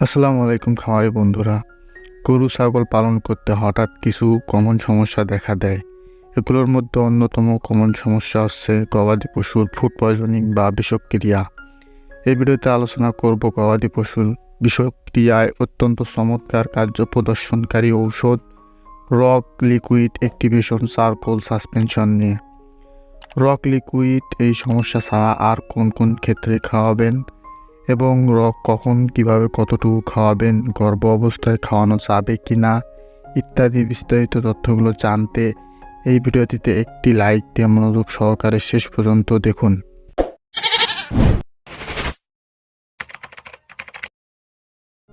আসসালামু আলাইকুম খাওয়াই বন্ধুরা। গরু, ছাগল পালন করতে হঠাৎ কিছু কমন সমস্যা দেখা দেয়। এগুলোর মধ্যে অন্যতম কমন সমস্যা হচ্ছে গবাদি পশুর ফুড পয়জনিং বা বিষক্রিয়া। এই ভিডিওতে আলোচনা করব গবাদি পশুর বিষক্রিয়ায় অত্যন্ত চমৎকার কার্য প্রদর্শনকারী ঔষধ rock liquid activation charcoal suspension নিয়ে। রক লিকুইড এই সমস্যা ছাড়া আর কোন কোন ক্ষেত্রে খাওয়াবেন? এবং রক কখন কীভাবে কতটুকু খাওয়াবেন, গর্ভ অবস্থায় খাওয়ানো যাবে কি না ইত্যাদি বিস্তারিত তথ্যগুলো জানতে এই ভিডিওটিতে একটি লাইক দিয়ে মনোযোগ সহকারে শেষ পর্যন্ত দেখুন।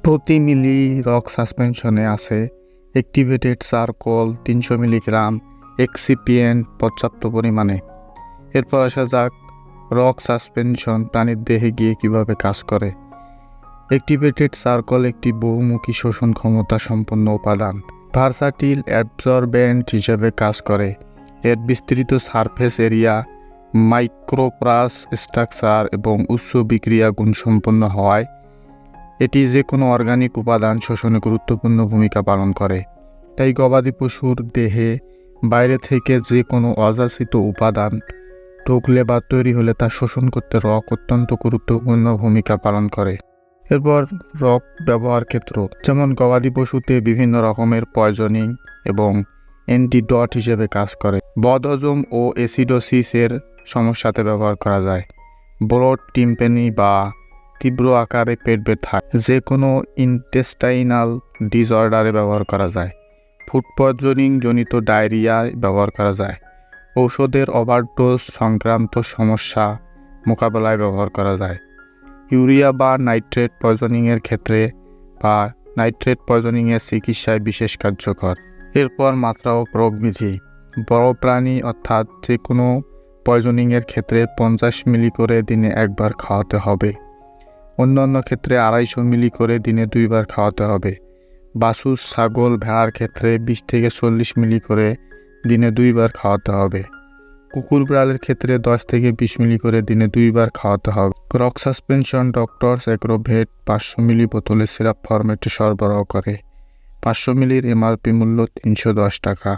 প্রতি মিলি রক সাসপেনশনে আছে অ্যাক্টিভেটেড চারকোল তিনশো মিলিগ্রাম, এক্সিপিয়েন্ট পর্যাপ্ত পরিমাণে। এরপর আসা যাক রক সাসপেনশন, প্রাণীর দেহে গিয়ে কীভাবে কাজ করে। অ্যাক্টিভেটেড সার্কল একটি বহুমুখী শোষণ ক্ষমতা সম্পন্ন উপাদান। ভার্সাটিল অ্যাবজর্বেন্ট হিসেবে কাজ করে। এর বিস্তৃত সারফেস এরিয়া, মাইক্রোপ্রাস স্ট্রাকচার এবং উচ্চ বিক্রিয়া গুণসম্পন্ন হওয়ায় এটি যে কোনো অর্গানিক উপাদান শোষণে গুরুত্বপূর্ণ ভূমিকা পালন করে। তাই গবাদি পশুর দেহে বাইরে থেকে যে কোনো অযাচিত উপাদান ঢুকলে বা তৈরি হলে তা শোষণ করতে রক অত্যন্ত গুরুত্বপূর্ণ ভূমিকা পালন করে। এরপর রক ব্যবহার ক্ষেত্র, যেমন গবাদি পশুতে বিভিন্ন রকমের পয়জনিং এবং অ্যান্টিডট হিসেবে কাজ করে। বদহজম ও অ্যাসিডোসিসের সমস্যাতে ব্যবহার করা যায়। ব্রড, টিম্পেনি বা তীব্র আকারে পেট ব্যথা যে কোনো ইন্টেস্টাইনাল ডিসঅর্ডারে ব্যবহার করা যায়। ফুড পয়জনিং জনিত ডায়রিয়ায় ব্যবহার করা যায়। ঔষধের ওভারডোজ সংক্রান্ত সমস্যা মোকাবেলায় ব্যবহার করা যায়। ইউরিয়া বা নাইট্রেট পয়জনিংয়ের ক্ষেত্রে বা নাইট্রেট পয়জনিংয়ের চিকিৎসায় বিশেষ কার্যকর। এরপর মাত্রা ও প্রয়োগবিধি বড় প্রাণী অর্থাৎ যে কোনো পয়জনিংয়ের ক্ষেত্রে পঞ্চাশ মিলি করে দিনে একবার খাওয়াতে হবে। অন্যান্য ক্ষেত্রে আড়াইশো মিলি করে দিনে দুইবার খাওয়াতে হবে। বাসুস ছাগল, ভেড়ার ক্ষেত্রে বিশ থেকে চল্লিশ মিলি করে দিনে দুইবার খাওয়াতে হবে। কুকুর বিড়ালের ক্ষেত্রে দশ থেকে বিশ মিলি করে দিনে দুইবার খাওয়াতে হবে। রক সাসপেনশন ডক্টরস অ্যাগ্রোভেট পাঁচশো মিলি বোতলে সিরাপ ফরম্যাটে সরবরাহ করে। পাঁচশো মিলির এমআরপি মূল্য তিনশো দশ টাকা।